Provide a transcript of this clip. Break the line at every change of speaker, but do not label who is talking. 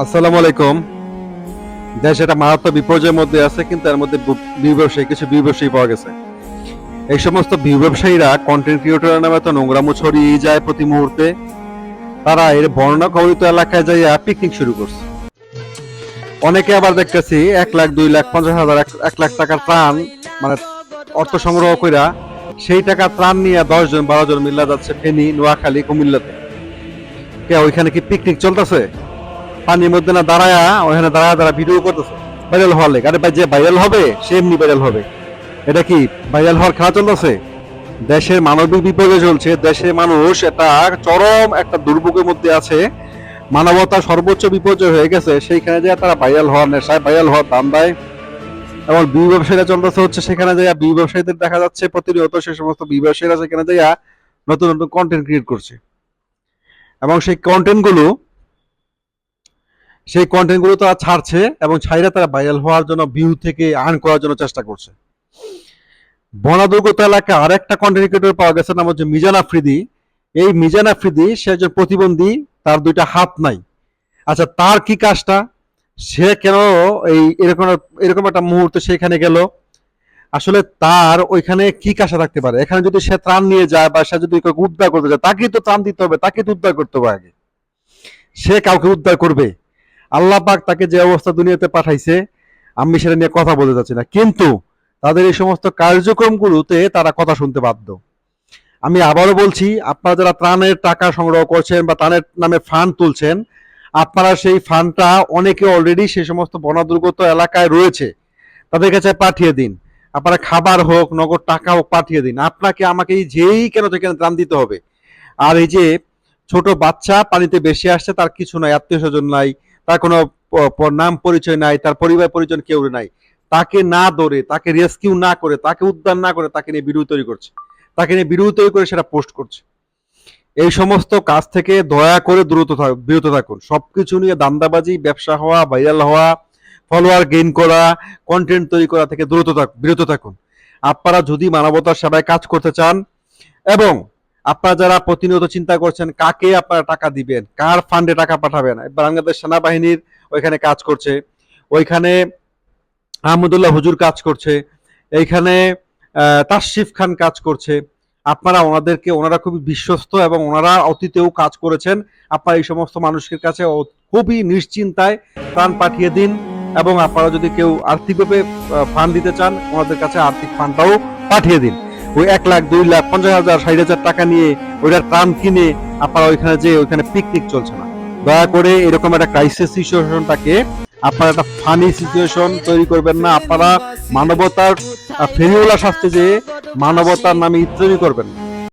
আসসালামু আলাইকুম। দেশ একটা মারাত্মক বিপর্যয়ের মধ্যে আছে, কিন্তু এর মধ্যে ব্যবসায়ী, কিছু ব্যবসায়ী পাওয়া গেছে। এই সমস্ত ব্যবসায়ীরা কন্টেন্ট ক্রিয়েটরের নামে তো নোংরামো ছড়িয়ে যায় প্রতি মুহূর্তে। তারা এর বর্ণনা কবলিত এলাকায় যাইয়া পিকনিক শুরু করছে। অনেকে আবার দেখতেছি এক লাখ, দুই লাখ, পঞ্চাশ হাজার, এক- লাখ টাকার ত্রাণ মানে অর্থ সংগ্রহ কইরা সেই টাকা ত্রাণ নিয়ে দশ জন, বারো জন মিল্লা যাচ্ছে ফেনী, নোয়াখালী, কুমিল্লাতে। কে, ওইখানে কি পিকনিক চলতেছে? পানির মধ্যে না দাঁড়ায়া, ওখানে দাঁড়ায় দাঁড়া ভিডিও করতেছে। ভাইরাল হওয়ার লেগে। আরে ভাই, যে ভাইরাল হবে, সে এমনি ভাইরাল হবে। এটা কি ভাইরাল হওয়ার খেলা চলতেছে? দেশের মানবিক বিপর্যয় চলছে। দেশের মানুষ এটা চরম একটা দুর্ভোগের মধ্যে আছে। মানবতা সর্বোচ্চ বিপর্যয় হয়ে গেছে। সেইখানে যে তারা ভাইরাল হওয়ার নেশায় ভাইরাল হওয়ার দাম দেয় এবং বি ব্যবসায়ীরা চলতেছে হচ্ছে, সেখানে যাইয়া বি ব্যবসায়ীদের দেখা যাচ্ছে, প্রতিনিয়ত সে সমস্ত বি ব্যবসায়ীরা সেখানে যাইয়া নতুন নতুন কন্টেন্ট ক্রিয়েট করছে। এবং সেই কন্টেন্টগুলো সেই কন্টেন্টগুলো তারা ছাড়ছে এবং ছাইরা তারা ভাইরাল হওয়ার জন্য ভিউ থেকে আর্ন করার জন্য চেষ্টা করছে। বনাদুর্গত এলাকা আর একটা কন্টেন্ট ক্রিয়েটর পাওয়া গেছে, নাম হচ্ছে মিজান আফ্রিদি এই মিজান আফ্রিদি সে একজন প্রতিবন্ধী, তার দুইটা হাত নাই। আচ্ছা তার কি কাজটা? সে কেন এই এরকম এরকম একটা মুহূর্তে সেখানে গেল? আসলে তার ওইখানে কি কাজটা থাকতে পারে? এখানে যদি সে ত্রাণ নিয়ে যায় বা সে যদি উদ্ধার করতে যায় তাকে তো ত্রাণ দিতে হবে তাকে তো উদ্ধার করতে হবে আগে। সে কাউকে উদ্ধার করবে। আল্লাহ পাক তাকে যে অবস্থা দুনিয়াতে পাঠাইছে, আমি সেটা নিয়ে কথা বলতে চাচ্ছি না। কিন্তু তাদের এই সমস্ত কার্যক্রমগুলোতে তারা কথা শুনতে বাধ্য। আমি আবারও বলছি, আপনারা যারা ত্রাণের টাকা সংগ্রহ করছেন বা ত্রাণের নামে ফান্ড তুলছেন, আপনারা সেই ফান্ডটা অনেকে অলরেডি সেই সমস্ত বনাদুর্গত এলাকায় রয়েছে, তাদের কাছে পাঠিয়ে দিন। আপনারা খাবার হোক, নগদ টাকা হোক, পাঠিয়ে দিন। আপনাকে আমাকে যেই কেন সেখানে ত্রাণ দিতে হবে। আর এই যে ছোট বাচ্চা পানিতে বেশি আসছে, তার কিছু নাই আত্মীয় স্বজন নাই তার কোনো নাম পরিচয় নাই, তার পরিবার পরিজন কেউ নাই। তাকে না ধরে, তাকে রেস্কিউ না করে, তাকে উদ্ধার না করে তাকে নিয়ে ভিডিও তৈরি করছে। তাকে নিয়ে ভিডিও তৈরি করে সেটা পোস্ট করছে। এই সমস্ত কাজ থেকে দয়া করে দ্রুত বিরত থাকুন। সবকিছু নিয়ে দান্দাবাজি ব্যবসা হওয়া ভাইরাল হওয়া ফলোয়ার গেইন করা কন্টেন্ট তৈরি করা থেকে দ্রুত বিরত থাকুন। আপনারা যদি মানবতার সেবায় কাজ করতে চান এবং আপনারা যারা প্রতিনিয়ত চিন্তা করছেন কাকে আপনারা টাকা দিবেন? কার ফান্ডে টাকা পাঠাবেন? বাংলাদেশ সেনাবাহিনীর ওইখানে কাজ করছে। ওইখানে আহমদুল্লাহ হুজুর কাজ করছে। এইখানে আহ, তাশরিফ খান কাজ করছে। আপনারা ওনাদেরকে ওনারা খুবই বিশ্বস্ত এবং ওনারা অতীতেও কাজ করেছেন। আপনারা এই সমস্ত মানুষের কাছে খুবই নিশ্চিন্তায় প্রাণ পাঠিয়ে দিন এবং আপনারা যদি কেউ আর্থিকভাবে ফান্ড দিতে চান ওনাদের কাছে আর্থিক ফান্ডটাও পাঠিয়ে দিন। ওই এক লাখ, দুই লাখ, পঞ্চাশ হাজার, ষাট হাজার টাকা নিয়ে ওইটার প্রাণ কিনে আপনারা ওইখানে যে ওইখানে পিকনিক চলছে না। দয়া করে এরকম একটা ক্রাইসিস সিচুয়েশনটাকে আপনারা একটা ফানি সিচুয়েশন তৈরি করবেন না। আপনারা মানবতার ফেরিওলা শাস্তি যে মানবতার নামে ইত্যাদি করবেন না।